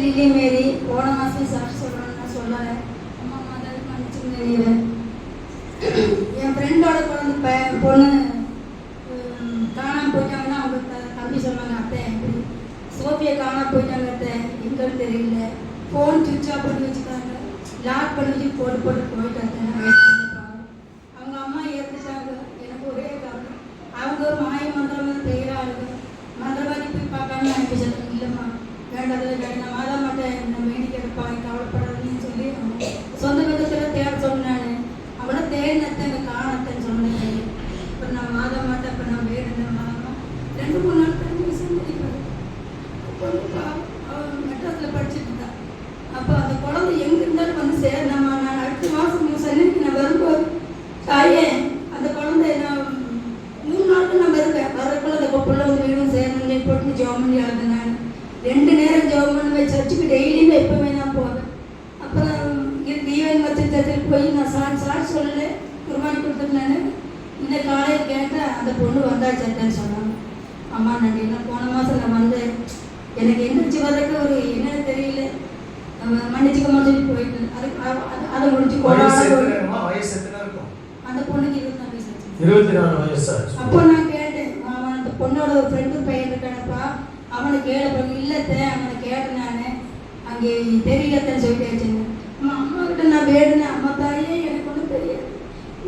Lily மேரி போன மாதம் sir சொல்லணும்னு நான் சொல்லலை அம்மா மாதிரி மன்னிச்சுங்க நீங்க என் ஃப்ரெண்டோட குழந்தை ப பொண்ணு காணாம போயிட்டாங்கன்னா அவங்க தம்பி சொன்னாங்க அத்தை எப்படி சோஃபியை காணாம போயிட்டாங்க அத்தை. எங்கன்னு தெரியல. ஃபோன் சுவிட்ச் ஆஃப் பண்ணி வச்சுட்டாங்க. லாக் பண்ணி வச்சு போட்டு போட்டு போயிட்டாங்க அவங்க அம்மா இறந்துட்டாங்க எனக்கு ஒரே காரணம் அவங்க மாய மந்திரம் பெயராளுங்க மந்திரவாதி போய் பார்க்காம அனுப்பி வேண்டாத வேண்டாம். மாதா மாட்டேன். நம்ம வேண்டி கிடப்பாங்க கவலைப்படாதுன்னு சொல்லி சொந்த பந்தத்தில் தேட சொன்னேன் அவள தேடினத்தை அங்கே காணத்தேன்னு சொன்னேன் இப்போ நான் மாதா மாட்டேன். இப்போ நான் வேணுங்க மாதமா ரெண்டு மூணு நாள் கழிஞ்சு விஷயம் முடிப்பாரு அவன் மெட்ராஸில் படிச்சுட்டு இருந்தா அப்போ அந்த குழந்தை எங்கே இருந்தாலும் வந்து சேரணும்மா நான் அடுத்த மாதம் சென்னைக்கு நான் வரும்போது தாயே அந்த குழந்தை நான் மூணு நாளுக்கு நான் இருக்கேன் வரக்குள்ள அந்த பிள்ளை வந்து வேணும் சேரணும் போட்டு ஜோம் ஆகுது நான் ரெண்டு நேரம் ஜோம் பண்ணுவேன் சர்ச்சுக்கு டெய்லியுமே எப்பவுமே நான் போவேன். அப்புறம் வச்ச சர்ச்சுக்கு போய் நான் சாட்சி சாட்சி சொல்லலை குர்பானி கொடுத்துட்டு நான். இந்த காலையில் கேட்டேன் அந்த பொண்ணு வந்தாச்சேன்னு சொன்னாங்க. அம்மா நன்றி. நான் போன மாதம் நான் வந்தேன் எனக்கு எந்திரிச்சு வர்றதுக்கு ஒரு என்னன்னு தெரியல. மன்னிச்சுக்கமா சொல்லி போயிட்டு அதுக்கு அது- அதை முடிச்சு அந்த பொண்ணுக்கு. இருபத்தி நாலு வயசு. அப்போ நான் கேட்டேன் அந்த பொண்ணோட ஒரு ஃப்ரெண்டு பையன் இருக்கானப்பா. அவனை கேள பண்ணி இல்லத்த அவனை கேட்டேன் நான். அங்கே தெரியலத்தன்னு சொல்லிட்டு அம்மா அம்மா கிட்ட நான் வேணுனேன் அம்மா தாயே எனக்கு ஒன்றும் தெரியாது.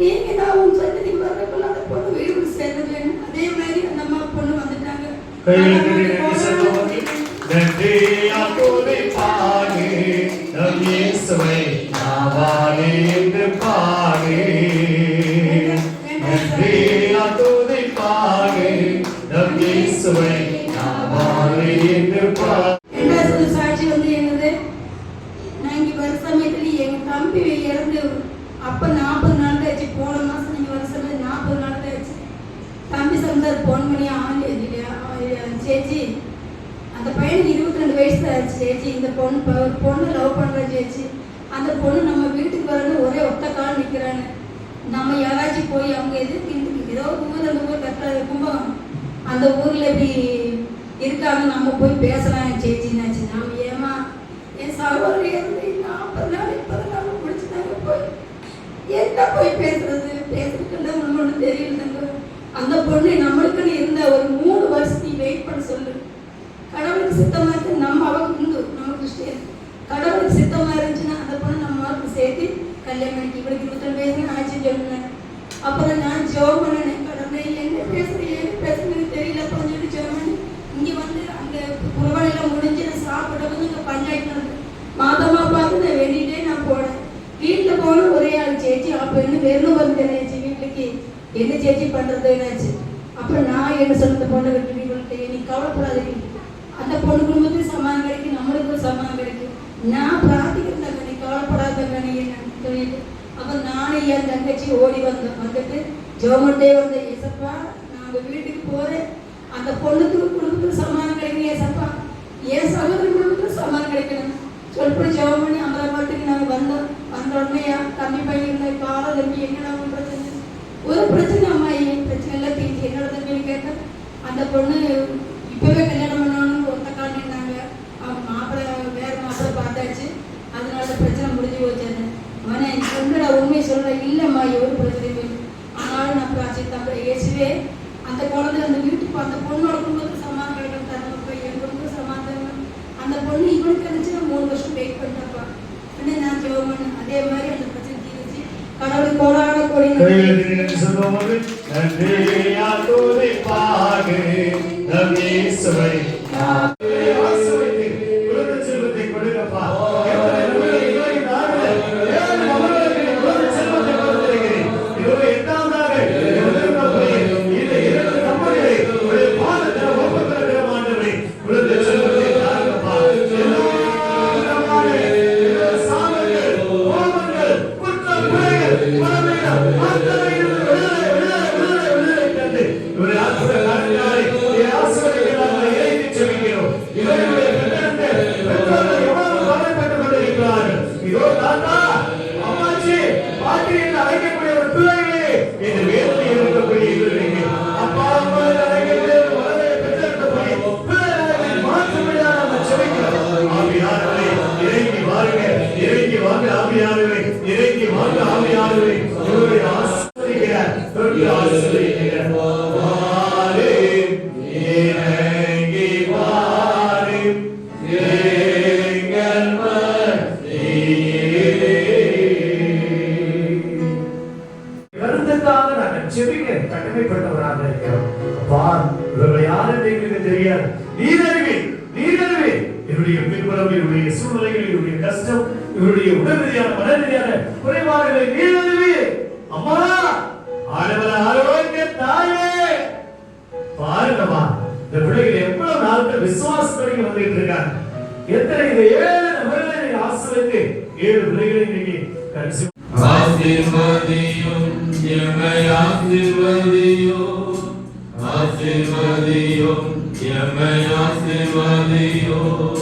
நீங்க தான் உன் சன்னதி வர்றப்பல அந்த பொண்ணு வீடு சேர்ந்து வேணும் அதே மாதிரி அந்த அம்மா பொண்ணு வந்துட்டாங்க. நான் அந்த பொண்ணு நம்ம வீட்டுக்கு வரணும் ஒரே ஒத்த கால் நம்ம யாராச்சும் போய் அவங்க எதுக்கு ஏதோ ஒரு ஊர் அந்த ஊர் கட்டாத கும்பகம். அந்த ஊரில் இப்படி இருக்காங்க நம்ம போய் பேசலாம் சேச்சின்னாச்சு நாம் ஏமா என் சகோதரி இருந்து நாற்பது நாள் முப்பது நாள் முடிச்சுட்டாங்க போய். என்ன போய் பேசுறது? பேசுறதுக்கு ஒன்று தெரியலங்க. அந்த பொண்ணு நம்மளுக்குன்னு இருந்த ஒரு மூணு வருஷத்துக்கு வெயிட் பண்ண சொல்லு. கடவுளுக்கு சுத்தமாக நம்ம அவங்க இந்து நம்ம கிறிஸ்டியன் கடவுளுக்கு சித்தமா இருந்துச்சுன்னா அந்த பொண்ணு நம்ம மார்க்கு சேர்த்து கல்யாணம் பண்ணி இவளுக்கு இருபத்தொன்று வயசு ஆச்சு சொன்னேன் அப்புறம் நான் ஜோம் பண்ணேன் கடவுளை என்ன பேசுறேன் ஏது தெரியல அப்புறம் சொல்லி ஜோம் பண்ணி இங்கே வந்து அந்த புறவழியில் முடிஞ்சு நான் சாப்பிட வந்து இங்கே பஞ்சாயத்து மாதமாக பார்த்து நான் வெளியிட்டே நான் போனேன் வீட்டில் போன ஒரே ஆள் சேச்சி அப்போ என்ன வெறும் வந்து வீட்டுக்கு என்ன சேச்சி பண்ணுறது என்னாச்சு அப்புறம் நான் என்ன சொன்ன பொண்ணை விட்டு நீ நீ கவலைப்படாதீங்க அந்த பொண்ணு குடும்பத்துக்கு சமாதானம் கிடைக்கும் நம்மளுக்கு சமாதானம் கிடைக்கும் நான் பிரார்த்திக்க சொல்லிட்டு அப்போ நானும் என் தங்கச்சி ஓடி வந்தேன் வந்துட்டு ஜோமண்டே வந்த ஏசப்பா நான் உங்க வீட்டுக்கு போறேன். அந்த பொண்ணுக்கு குடும்பத்துக்கு சமாதானம் கிடைக்கும் ஏசப்பா. என் சகோதரி குடும்பத்துக்கு சமாதானம் கிடைக்கணும். சொல்லிட்டு ஜெபம் பண்ணி அமராபாத்துக்கு நாங்கள் வந்தோம். வந்த உடனே தம்பி பையன் இருந்த தம்பி என்னடா பிரச்சனை? ஒரு பிரச்சனை அம்மா என் பிரச்சனை எல்லாம் தீர்த்து என்னோட தம்பின்னு கேட்டேன். அந்த பொண்ணு இப்பவே கல்யாணம் பண்ணணும்னு ஒத்த காலம் நின்னாங்க. அவங்க மாப்பிள்ளை வேற மாப்பிள்ளை பார்த்தாச்சு. அதனால பிரச்சனை முடிஞ்சு போச்சு. அவனை சொல்லுடா உண்மை சொல்ல இல்லைம்மா ஒரு பிரச்சனையும் ஆனாலும் நான் பிராச்சி தம்பி இயேசுவே அந்த குழந்தை அந்த வீட்டுக்கு அந்த பொண்ணோட குடும்பத்துக்கு சமாதானம் கிடைக்கும் தரணும்ப்பா என் குடும்பத்துக்கு சமாதானம் அந்த பொண்ணு இவனுக்கு இருந்துச்சு நான் மூணு வருஷம் வெயிட் பண்ணிட்டப்பா. உடனே நான் ஜெபம் பண்ணேன். அதே மாதிரி அந்த பிரச்சனை தீர்ந்துச்சு கடவுள் கோடான கோடி கையில் நன்றி. இறங்கி வாங்க ஆவியானவரே இறங்கி வாங்க ஆவியானவரே. கஷ்டம் இவருடைய உடல் ரீதியான மன ரீதியான குறைபாடுகளை நீடுதவி அம்மா ஆடவர ஆரோக்கிய தாயே. பாருங்கம்மா இந்த பிள்ளைகள் எவ்வளவு நாட்கள் விசுவாசத்தோடு வந்துட்டு இருக்காங்க. எத்தனை இந்த ஏழு நபர்களை நீங்க ஆசிரியத்து ஏழு பிள்ளைகளை நீங்க கடைசி ஆசீர்வதியும் எம்மை ஆசீர்வதியும். ஆசீர்வதியும் எம்மை ஆசீர்வதியும்.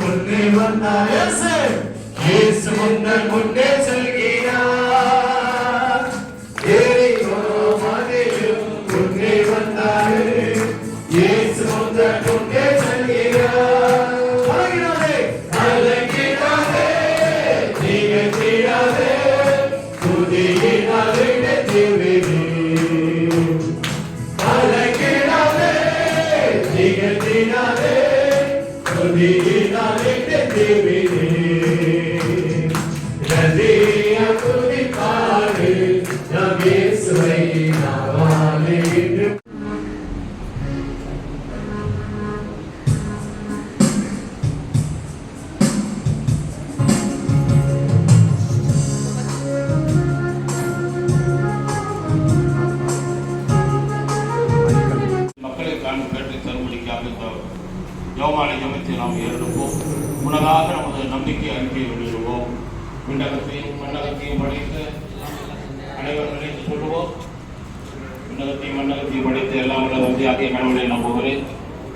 முன்னே வந்தார் இயேசு. முன்னர் முன்னே செல்கிறார். ஏரிகோ மதிலும் முன்னே வந்தார். இயேசு முன்னர் முன்னே செல்கிறார். அழகிடாதே Devi, Nalek, Devi, Devi, யோமாலை ஜபத்தை நாம் ஏறெடுப்போம் முன்னதாக நமது நம்பிக்கை அறிக்கையை வெளியிடுவோம் விண்ணகத்தையும் மண்ணகத்தையும் படைத்து அனைவரும் நினைத்து சொல்லுவோம். விண்ணகத்தையும் மண்ணகத்தையும் படைத்து எல்லாம் உள்ள தந்தையாகிய கடவுளை நம்புகிறேன்.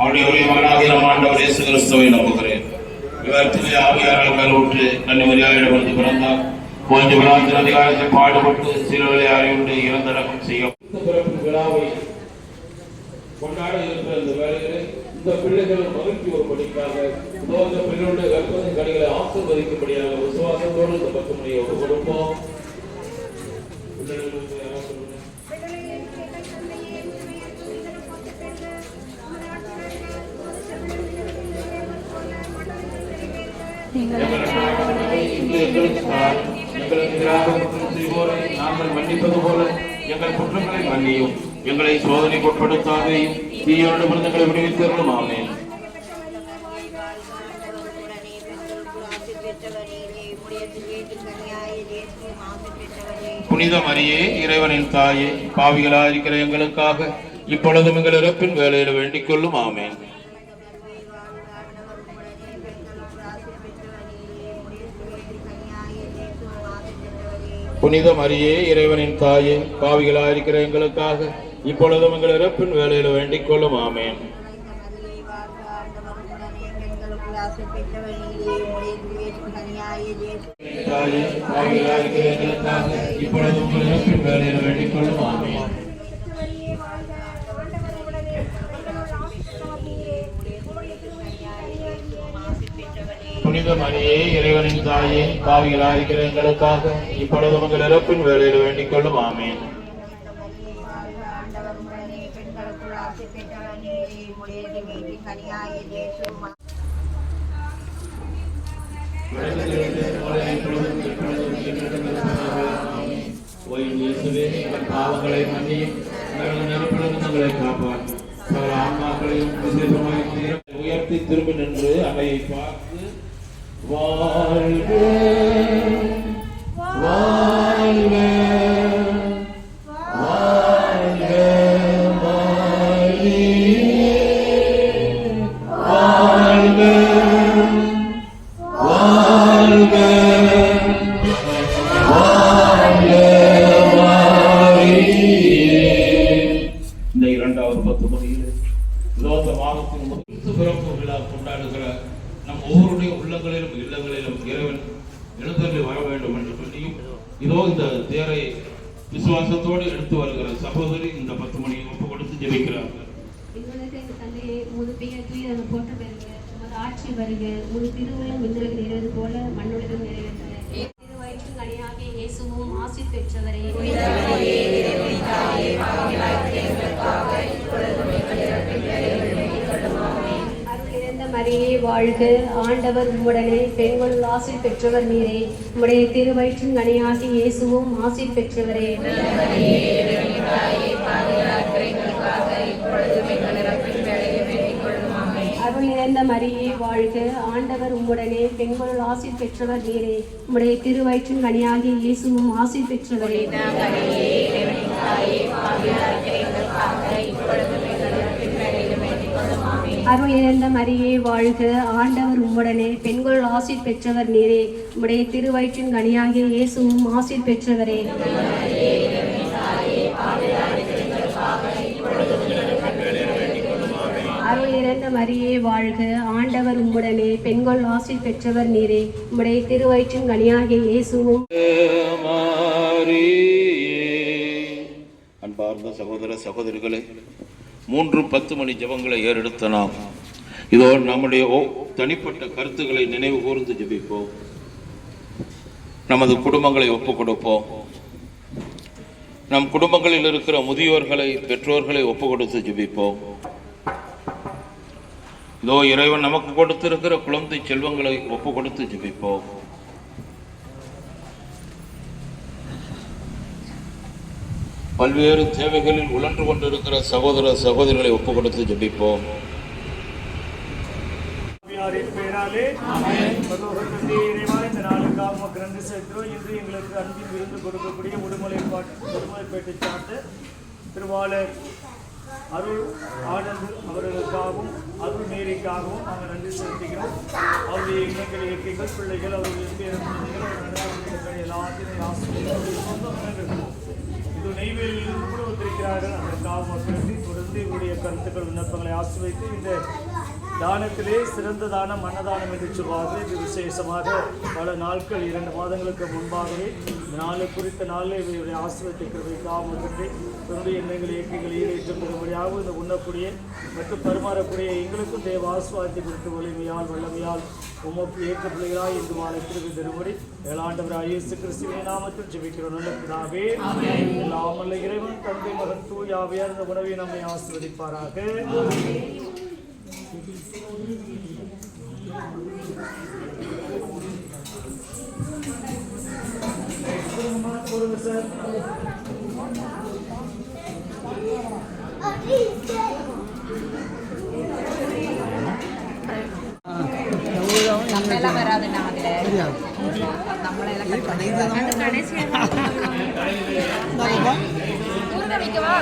அவருடைய ஒரே மகனாகிய நம் ஆண்டவர் இயேசு கிறிஸ்துவை நம்புகிறேன். இவர் திரு ஆவியாரால் கருவுற்று கன்னிமரியாரிடமிருந்து பிறந்தார். போன்ற விழாத்தின் அதிகாரத்தில் பாடுபட்டு சிறுவலை அறிவுண்டு இறந்தடக்கம் செய்யும் விழாவை கொண்டாட இருக்கிற இந்த வேலைகளை இந்த பிள்ளைகள் மகிழ்ச்சியோர்படிக்காக இந்த பிள்ளைகளுடைய கற்பனை கடைகளை ஆசிர்வதிக்கும்படியாக விசுவாசத்தோடு இந்த பக்கமுடைய ஒரு கொடுப்போம். எங்களுக்கு எதிராக நாங்கள் மன்னிப்பது போல எங்கள் குற்றங்களை மன்னியும். எங்களை சோதனைக்கு உட்படுத்தாதையும் தீயோடு விருந்தங்களை விடுவித்தருளும் ஆமென். புனித மரியே இறைவனின் தாயே பாவிகளாக இருக்கிற எங்களுக்காக இப்பொழுதும் எங்கள் இறப்பின் வேலையில் வேண்டிக் கொள்ளும். ஆமேன். புனித மரியே இறைவனின் தாயே பாவிகளாக இருக்கிற எங்களுக்காக இப்பொழுதும் எங்கள் இறப்பின் வேலையில் வேண்டிக் கொள்ளும். உங்கள் இறப்பின் வேலையில் வேண்டிக் கொள்ளும் ஆமேன். புனித மரியே இறைவனின் தாயே பாவிகளாக இருக்கிற எங்களுக்காக இப்பொழுது உங்கள் இறப்பின் வேலையில் வேண்டிக் கொள்ளும். ஆமேன். இயேசுவே எங்கள் பாவங்களை மன்னியும் எங்கள் நெருப்பிலிருந்து எங்களை காப்பாற்றும் சகல ஆன்மாக்களையும் விசேஷமாய் உயர்த்தி திரும்பி நின்று அவையை பார்த்து மாதத்தின் முதல் பிறப்பு விழா கொண்டாடுகிற நம் ஒவ்வொருடைய உள்ளங்களிலும் இல்லங்களிலும் இறைவன் எழுந்தருளி வர வேண்டும் என்று சொல்லியும் இதோ இந்த தேரை விசுவாசத்தோடு எடுத்து வருகிற சகோதரி இந்த பத்து மணியை ஒப்பு கொடுத்து ஜெபிக்கிறார்கள் ஆட்சி வருக. உமது திருவுள்ள விந்திரகு நிறைவது போல மண்ணுலகம் நிறைவேற்ற மரியே வாழ்க. ஆண்டவர் உம்முடனே பெண்கள் ஆசி பெற்றவர் நீரே. உம்முடைய திருவயிற்றின் கனியாகிய இயேசுவும் ஆசி பெற்றவரே. அருள் நிறைந்த மரியே வாழ்க. ஆண்டவர் உம்முடனே பெண்கள் ஆசி பெற்றவர் நீரே. உம்முடைய திருவயிற்றின் கனியாகி இயேசுவும் ஆசி பெற்றவரே. அருள் இறந்த மரியே வாழ்க. ஆண்டவர் உம்முடனே. பெண்கள் ஆசிர் பெற்றவர் நீரே. உம்முடைய திருவயிற்றின் கனியாகிய இயேசுவும் ஆசிர் பெற்றவரே. அருள் இறந்த மரியே வாழ்க. ஆண்டவர் உம்முடனே. பெண்கள் ஆசி பெற்றவர் நீரே. உம்முடைய திருவயிற்றின் கனியாகிய இயேசுவும். அன்பார்ந்த சகோதர சகோதரிகளே மூன்று பத்து மணி ஜெபங்களை ஏறெடுத்த நாம் இதோ நம்முடைய ஓ தனிப்பட்ட கருத்துக்களை நினைவு கூர்ந்து ஜபிப்போம். நமது குடும்பங்களை ஒப்புக் கொடுப்போம். நம் குடும்பங்களில் இருக்கிற முதியோர்களை பெற்றோர்களை ஒப்புக் கொடுத்து ஜபிப்போம். இதோ இறைவன் நமக்கு கொடுத்திருக்கிற குழந்தை செல்வங்களை ஒப்புக் கொடுத்து ஜபிப்போம். பல்வேறு தேவைகளில் உழன்று கொண்டிருக்கிற சகோதர சகோதரிகளை ஒப்புக் கொடுத்து ஜெபிப்போம் எங்களுக்கு அன்பின் விருந்து கொடுக்கக்கூடிய உடுமலை உடுமலைப்பேட்டை சார்ந்த திருவாளர் அருள் ஆனந்த் அவர்களுக்காகவும் அருள் மேரிக்காகவும் நாங்கள் நன்றி செலுத்துகிறோம். அவருடைய எண்ணங்கள் இயக்கங்கள் பிள்ளைகள் அவருடைய பேரப்பிள்ளைகள் ஆசிரியர்கள் சொந்த இது நெய்வேலியில் கூட வந்திருக்கிறார்கள். அதற்காக மக்களுக்கு தொடர்ந்து இவருடைய கருத்துக்கள் விண்ணப்பங்களை ஆசிர்வைத்து இந்த தானத்திலே சிறந்த தானம் அன்னதானம் என்று சொல்வார்கள். இது விசேஷமாக பல நாட்கள் இரண்டு மாதங்களுக்கு முன்பாகவே நாளை குறித்த நாளில் இவருடைய ஆசிரியத்திற்காக மக்களே தன்னுடைய எண்ணங்கள் இயக்கங்கள் ஈடேற்றம் பெறும்படியாக இந்த உண்ணக்கூடிய மற்றும் பரிமாறக்கூடிய எங்களுக்கும் தேவ ஆசுவாதத்தை குறித்து வலிமையால் வல்லமையால் உமக்கு ஏற்ற பிள்ளைகளாய் இந்த மாலை திருவி தரும்படி ஏழாண்டவராக ஐயசு கிறிஸ்துவின் நாமத்தில் ஜெபிக்கிறோம். நல்ல பிதாவே இறைவன் தந்தை மகன் தூயாவியார் இந்த உணவை நம்மை ஆசிர்வதிப்பாராக. போடுங்க நம்மளெல்லாம் வராதுண்ணா அதுல நம்மளெல்லாம் கடைசியாக வைக்கவா